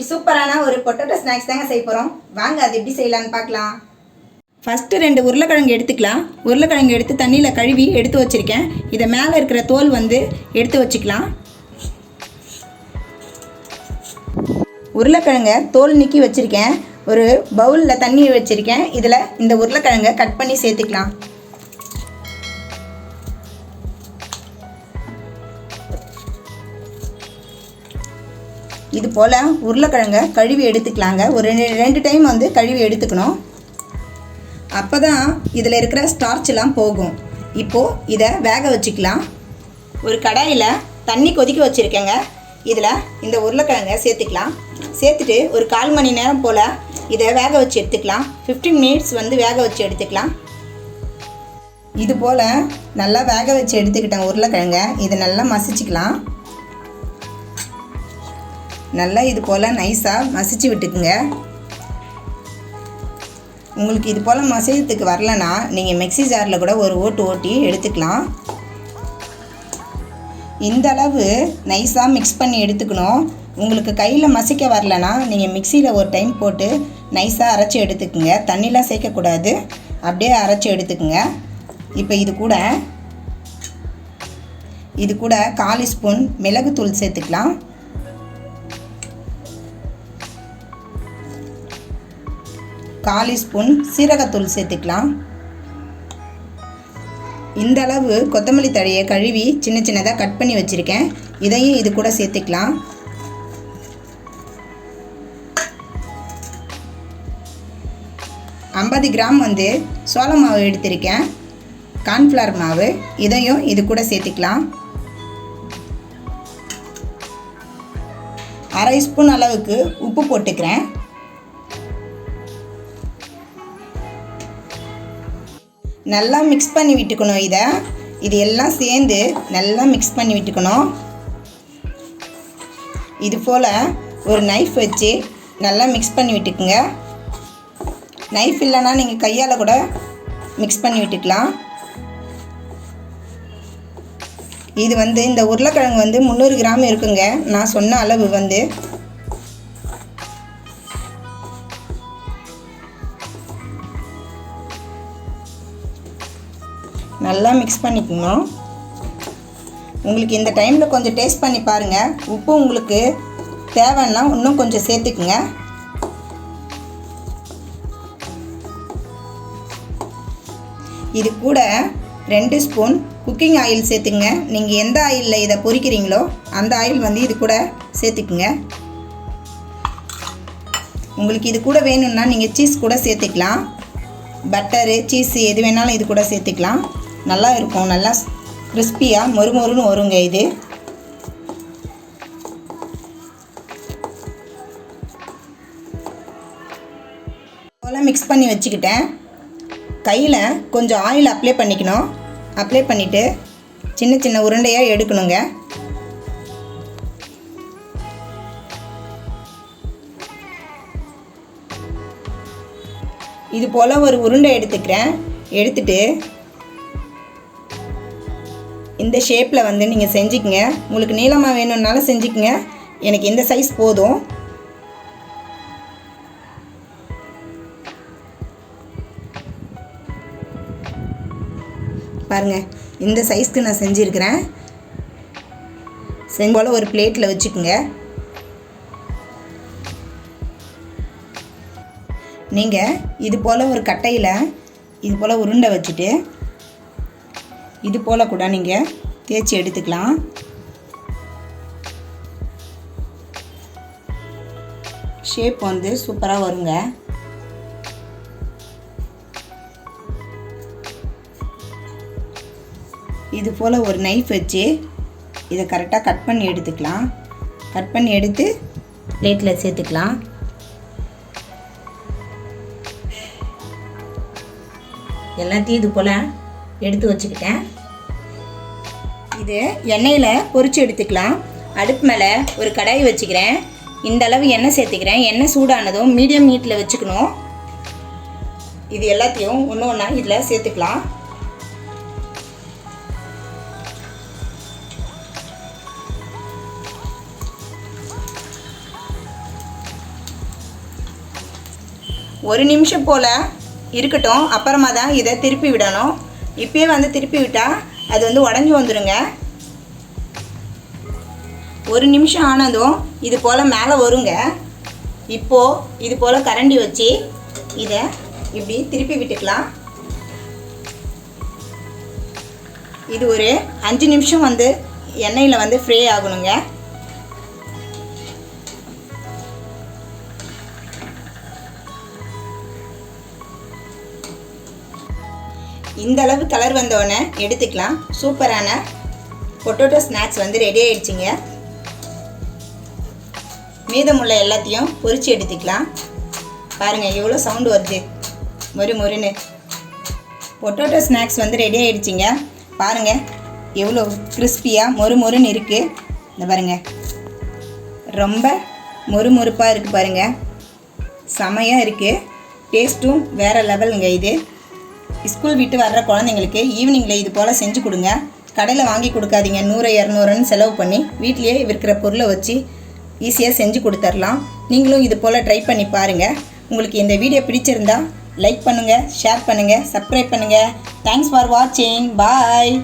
இன்னைக்கு சூப்பரான ஒரு பொட்டேட்டோ ஸ்நாக்ஸ் தாங்க செய்ய போகிறோம் வாங்க அது எப்படி செய்யலாம்னு பார்க்கலாம். ஃபஸ்ட்டு ரெண்டு உருளைக்கிழங்கு எடுத்துக்கலாம். உருளைக்கிழங்கு எடுத்து தண்ணியில் கழுவி எடுத்து வச்சுருக்கேன். இதை மேலே இருக்கிற தோல் வந்து எடுத்து வச்சுக்கலாம். உருளைக்கிழங்க தோல் நீக்கி வச்சுருக்கேன். ஒரு பவுலில் தண்ணி வச்சுருக்கேன். இதில் இந்த உருளைக்கிழங்கை கட் பண்ணி சேர்த்துக்கலாம். இது போல் உருளைக்கிழங்கை கழுவி எடுத்துக்கலாங்க. ஒரு ரெண்டு ரெண்டு டைம் வந்து கழுவி எடுத்துக்கணும். அப்போ தான் இதில் இருக்கிற ஸ்டார்ச்லாம் போகும். இப்போது இதை வேக வச்சுக்கலாம். ஒரு கடாயில் தண்ணி கொதிக்க வச்சுருக்கேங்க. இதில் இந்த உருளைக்கிழங்கை சேர்த்துக்கலாம். சேர்த்துட்டு ஒரு கால் மணி நேரம் போல் இதை வேக வச்சு எடுத்துக்கலாம். 15 மினிட்ஸ் வந்து வேக வச்சு எடுத்துக்கலாம். இது போல் நல்லா வேக வச்சு எடுத்துக்கிட்டேன் உருளைக்கிழங்க. இதை நல்லா மசிச்சுக்கலாம். நல்லா இது போல் நைஸாக மசிச்சு விட்டுக்குங்க. உங்களுக்கு இது போல் மசியத்துக்கு வரலன்னா நீங்கள் மிக்ஸி ஜாரில் கூட ஒரு ஓட்டு ஓட்டி எடுத்துக்கலாம். இந்த அளவு நைஸாக மிக்ஸ் பண்ணி எடுத்துக்கணும். உங்களுக்கு கையில் மசிக்க வரலனா நீங்கள் மிக்சியில் ஒரு டைம் போட்டு நைஸாக அரைச்சி எடுத்துக்குங்க. தண்ணிலாம் சேர்க்கக்கூடாது. அப்படியே அரைச்சி எடுத்துக்குங்க. இப்போ இது கூட இது கூட காலி ஸ்பூன் மிளகுத்தூள் சேர்த்துக்கலாம். காலி ஸ்பூன் சீரகத்தூள் சேர்த்துக்கலாம். இந்த அளவு கொத்தமல்லி தழையை கழுவி சின்ன சின்னதாக கட் பண்ணி வச்சுருக்கேன். இதையும் இது கூட சேர்த்துக்கலாம். ஐம்பது கிராம் வந்து சோள மாவு எடுத்திருக்கேன். கார்ன்ஃப்ளவர் மாவு இதையும் இது கூட சேர்த்துக்கலாம். அரை ஸ்பூன் அளவுக்கு உப்பு போட்டுக்கிறேன். நல்லா மிக்ஸ் பண்ணி விட்டுக்கணும் இதை. இது எல்லாம் சேர்ந்து நல்லா மிக்ஸ் பண்ணி விட்டுக்கணும். இது போல் ஒரு நைஃப் வச்சு நல்லா மிக்ஸ் பண்ணி விட்டுக்குங்க. நைஃப் இல்லைன்னா நீங்கள் கையால் கூட மிக்ஸ் பண்ணி விட்டுக்கலாம். இது வந்து இந்த உருளைக்கிழங்கு வந்து முந்நூறு கிராம் இருக்குங்க. நான் சொன்ன அளவு வந்து நல்லா மிக்ஸ் பண்ணிக்கணும் உங்களுக்கு இந்த டைமில் கொஞ்சம் டேஸ்ட் பண்ணி பாருங்கள் உப்பு உங்களுக்கு தேவைன்னா இன்னும் கொஞ்சம் சேர்த்துக்குங்க. இது கூட ரெண்டு ஸ்பூன் குக்கிங் ஆயில் சேர்த்துங்க நீங்கள் எந்த ஆயிலில் இதை பொரிக்கிறீங்களோ அந்த ஆயில் வந்து இது கூட சேர்த்துக்குங்க. உங்களுக்கு இது கூட வேணும்னா நீங்கள் சீஸ் கூட சேர்த்துக்கலாம். பட்டரு சீஸ் எது வேணாலும் இது கூட சேர்த்துக்கலாம். நல்லா இருக்கும் நல்லா கிறிஸ்பியாக மொறுமொறுன்னு வருங்க இது. போல் மிக்ஸ் பண்ணி வச்சுக்கிட்டேன். கையில் கொஞ்சம் ஆயில் அப்ளை பண்ணிக்கணும். அப்ளை பண்ணிவிட்டு சின்ன சின்ன உருண்டையாக எடுக்கணுங்க. இது போல் ஒரு உருண்டை எடுத்துக்கிறேன். எடுத்துட்டு இந்த ஷேப்பில் வந்து நீங்கள் செஞ்சுக்கங்க. உங்களுக்கு நீளமாக வேணும்னாலும் செஞ்சுக்கங்க. எனக்கு இந்த சைஸ் போதும். பாருங்கள் இந்த சைஸ்க்கு நான் செஞ்சுருக்கிறேன். செஞ்ச போல் ஒரு பிளேட்டில் வச்சுக்கோங்க. நீங்கள் இது போல் ஒரு கட்டையில் இது போல் உருண்டை வச்சுட்டு இது போல் கூட நீங்கள் தேய்ச்சி எடுத்துக்கலாம். ஷேப் வந்து சூப்பராக வருங்க. இது போல் ஒரு நைஃப் வச்சு இதை கரெக்டாக கட் பண்ணி எடுத்துக்கலாம். கட் பண்ணி எடுத்து பிளேட்டில் சேர்த்துக்கலாம். எல்லாத்தையும் இது போல் எடுத்து வச்சுக்கிட்டேன். இது எண்ணெயில் பொறிச்சு எடுத்துக்கலாம். அடுப்பு மேலே ஒரு கடாய் வச்சுக்கிறேன். இந்த அளவு எண்ணெய் சேர்த்துக்கிறேன். எண்ணெய் சூடானதும் மீடியம் ஹீட்டில் வச்சுக்கணும். இது எல்லாத்தையும் ஒன்று ஒன்றா இதில் சேர்த்துக்கலாம். ஒரு நிமிஷம் போல் இருக்கட்டும். அப்புறமா தான் இதை திருப்பி விடணும். இப்பயே வந்து திருப்பி விட்டால் அது வந்து உடஞ்சி வந்துடுங்க ஒரு நிமிஷம் ஆனதும் இது போல் மேலே வருங்க. இப்போது இது போல் கரண்டி வச்சு இதை இப்படி திருப்பி விட்டுக்கலாம். இது ஒரு அஞ்சு நிமிஷம் வந்து எண்ணெயில் வந்து ஃப்ரே ஆகணுங்க. இந்த அளவு கலர் வந்தோடனே எடுத்துக்கலாம். சூப்பரான பொட்டோட்டோ ஸ்நாக்ஸ் வந்து ரெடி ஆகிடுச்சிங்க மீதமுள்ள எல்லாத்தையும் பொறிச்சு எடுத்துக்கலாம். பாருங்கள் எவ்வளோ சவுண்டு வருது. மொறு மொறுன்னு. பொட்டோட்டோ ஸ்நாக்ஸ் வந்து ரெடி ஆகிடுச்சிங்க பாருங்கள் எவ்வளோ கிறிஸ்பியாக மொறு மொறுன்னு இருக்குது இந்த பாருங்கள் ரொம்ப மொறுமொறுப்பாக இருக்குது பாருங்கள் செமையாக இருக்குது டேஸ்ட்டும் வேறு லெவலுங்க இது. ஸ்கூல் விட்டு வர்ற குழந்தைங்களுக்கு ஈவினிங்கில் இது போல் செஞ்சு கொடுங்க. கடையில் வாங்கி கொடுக்காதீங்க. நூறு இரநூறுன்னு செலவு பண்ணி வீட்லேயே இருக்கிற பொருளை வச்சு ஈஸியாக செஞ்சு கொடுத்துர்லாம். நீங்களும் இது போல் ட்ரை பண்ணி பாருங்கள் உங்களுக்கு இந்த வீடியோ பிடிச்சிருந்தா லைக் பண்ணுங்கள் ஷேர் பண்ணுங்கள் சப்ஸ்கிரைப் பண்ணுங்கள் தேங்க்ஸ் ஃபார் வாட்சிங் பாய்